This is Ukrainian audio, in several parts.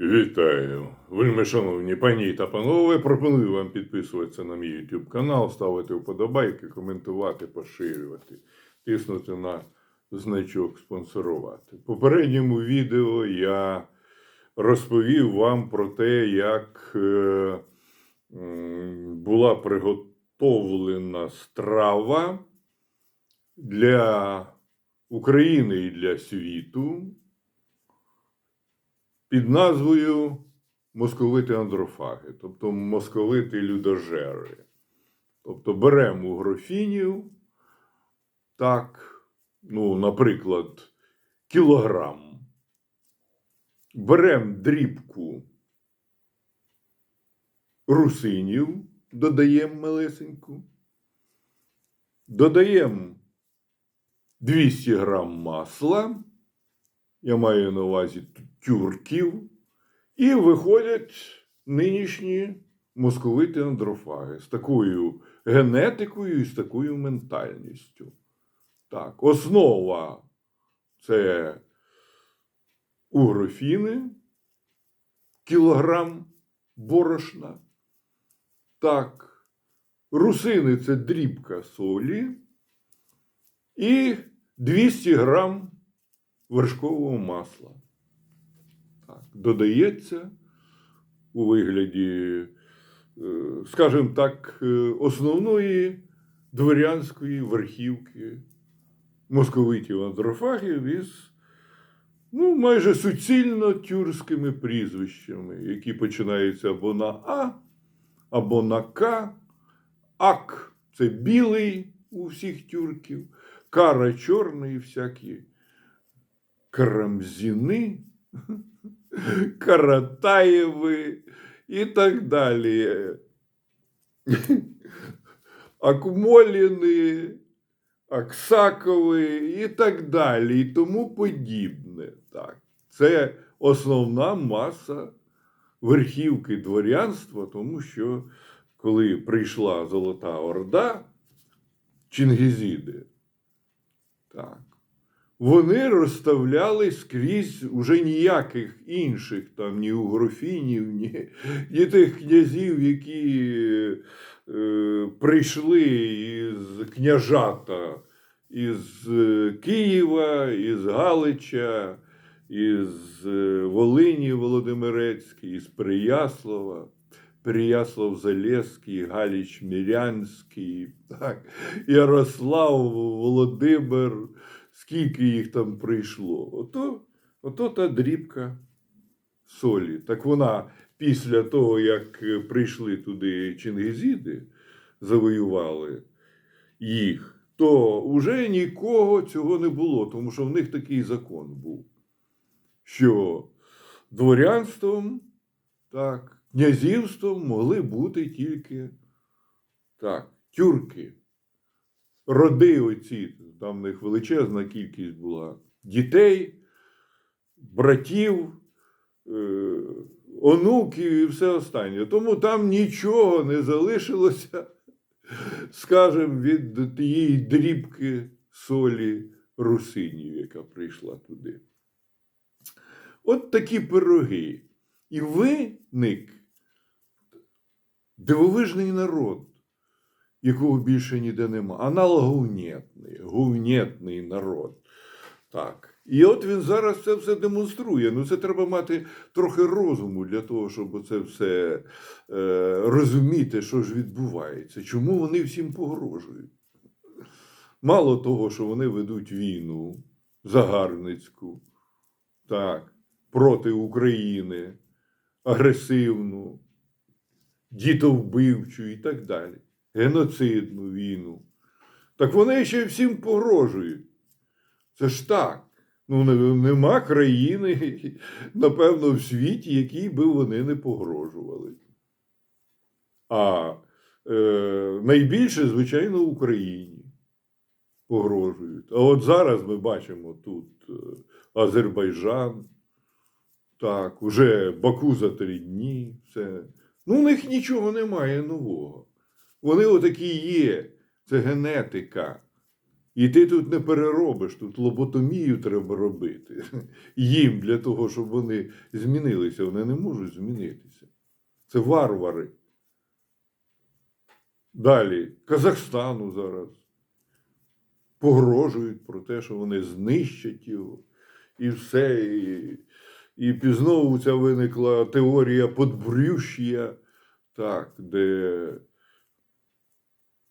Вітаю! Вельми шановні пані та панове. Пропоную вам підписуватися на мій YouTube канал, ставити вподобайки, коментувати, поширювати, тиснути на значок спонсорувати. В попередньому відео я розповів вам про те, як е, була приготовлена страва для України і для світу під назвою московити андрофаги, тобто московити людожери. Тобто беремо грофінів, так, ну, наприклад, кілограм. Беремо дрібку русинів, додаємо малесеньку, додаємо 200 грам масла, я маю на увазі тюрків, і виходять нинішні московити андрофаги з такою генетикою і з такою ментальністю. Так, основа це угрофіни, кілограм борошна. Так, русини це дрібка солі і 200 грам вершкового масла. Так, додається у вигляді, е, скажімо так, е, основної дворянської верхівки московитів андрофагів із ну, майже суцільно тюркськими прізвищами, які починаються або на А, або на К. Ак це білий у всіх тюрків, кара чорний, всякі Карамзіни, Каратаєви і так далі. Акмоліни, Аксакови і так далі, і тому подібне. Так. Це основна маса верхівки дворянства, тому що коли прийшла Золота Орда, Чингізіди, так, вони розставляли скрізь уже ніяких інших, там, ні угрофінів, ні, ні тих князів, які е, прийшли із княжата із е, Києва, із Галича, із е, Волині Володимирецької, із Прияслава. Переяслав Залєзький, Галіч Мірянський, так, Ярослав, Володимир, скільки їх там прийшло. Ото, ото та дрібка солі. Так вона після того, як прийшли туди Чингізіди, завоювали їх, то вже нікого цього не було, тому що в них такий закон був, що дворянством, так, князівством могли бути тільки так, тюрки. Роди оці, там в них величезна кількість була дітей, братів, е, онуків і все останнє. Тому там нічого не залишилося, скажімо, від тієї дрібки солі русинів, яка прийшла туди. От такі пироги. І виник дивовижний народ, якого більше ніде нема. Аналоговнєтний, говнєтний народ. Так. І от він зараз це все демонструє. Ну, це треба мати трохи розуму для того, щоб це все е, розуміти, що ж відбувається, чому вони всім погрожують. Мало того, що вони ведуть війну загарбницьку, так, проти України, агресивну, дітовбивчу і так далі, геноцидну війну. Так вони ще всім погрожують. Це ж так. Ну, нема країни, напевно, в світі, якій би вони не погрожували. А е, найбільше, звичайно, Україні погрожують. А от зараз ми бачимо тут е, Азербайджан, так, уже Баку за три дні. Все. Ну, у них нічого немає нового. Вони отакі є. Це генетика. І ти тут не переробиш, тут лоботомію треба робити їм для того, щоб вони змінилися. Вони не можуть змінитися. Це варвари. Далі, Казахстану зараз погрожують про те, що вони знищать його. І все. І, і знову ця виникла теорія подбрющія, так, де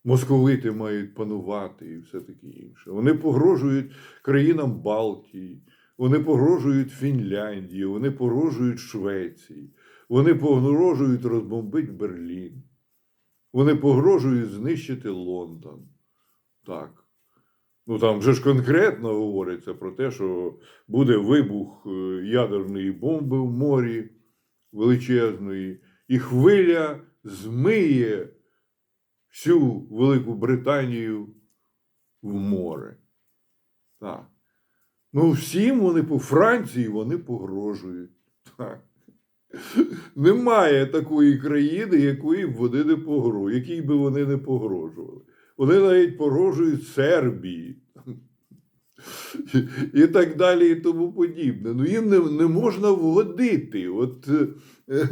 московити мають панувати і все таке інше. Вони погрожують країнам Балтії, вони погрожують Фінляндії, вони погрожують Швеції, вони погрожують розбомбити Берлін, вони погрожують знищити Лондон. Так. Ну там вже ж конкретно говориться про те, що буде вибух е, ядерної бомби в морі величезної, і хвиля змиє всю Велику Британію в море. Так. Ну, всім вони по Франції вони погрожують. Так. Немає такої країни, якої б вони не погрожували, якій би вони не погрожували. Вони навіть погрожують Сербії. І так далі, і тому подібне. Ну їм не, не можна вгодити. От е,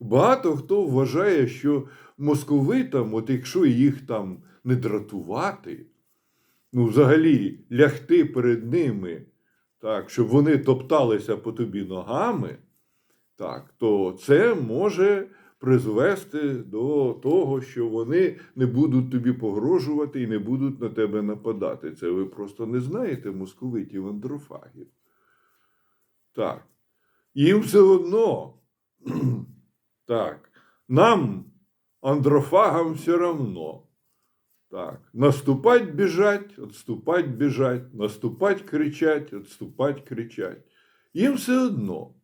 багато хто вважає, що московитам, от якщо їх там не дратувати, ну взагалі лягти перед ними, так, щоб вони топталися по тобі ногами, так, то це може призвести до того, що вони не будуть тобі погрожувати і не будуть на тебе нападати. Це ви просто не знаєте московитів андрофагів. Так. Їм все одно. Так. Нам, андрофагам, все равно. Так. Наступать біжать, отступать біжать, наступать кричать, отступать кричать. Їм все одно.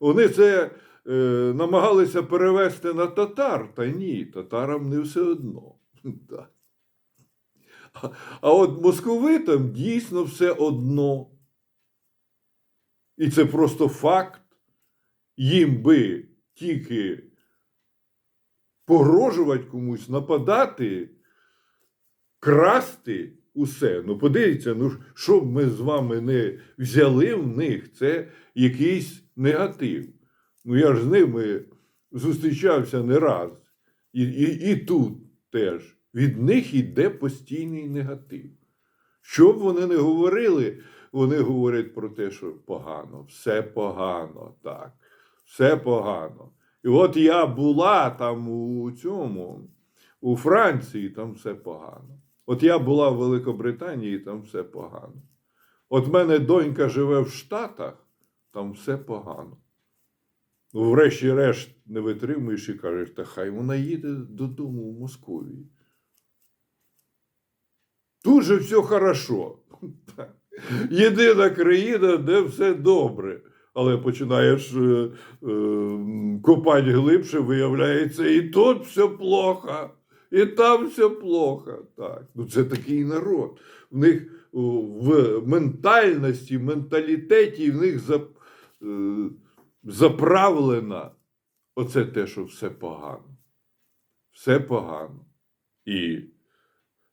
Вони це е, намагалися перевести на татар, та ні, татарам не все одно. Так. А от московитам дійсно все одно. І це просто факт. Їм би тільки погрожувати комусь, нападати, красти усе. Ну, подивіться, ну що б ми з вами не взяли в них, це якийсь негатив. Ну, я ж з ними зустрічався не раз. І, і, і тут теж. Від них йде постійний негатив. Що б вони не говорили, вони говорять про те, що погано, все погано, так, все погано. І от я була там у цьому, у Франції, там все погано. От я була в Великобританії, там все погано. От мене донька живе в Штатах, там все погано. Ну, врешті-решт не витримуєш і кажеш, та хай вона їде додому в Московії. Тут же все хорошо. Єдина країна, де все добре. Але починаєш е, е, копати глибше, виявляється, і тут все плохо, і там все плохо. Так. Ну, це такий народ. В них в ментальності, менталітеті, в них за, е, заправлено оце те, що все погано. Все погано. І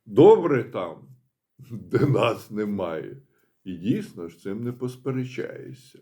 добре там, де нас немає. І дійсно ж цим не посперечаєшся.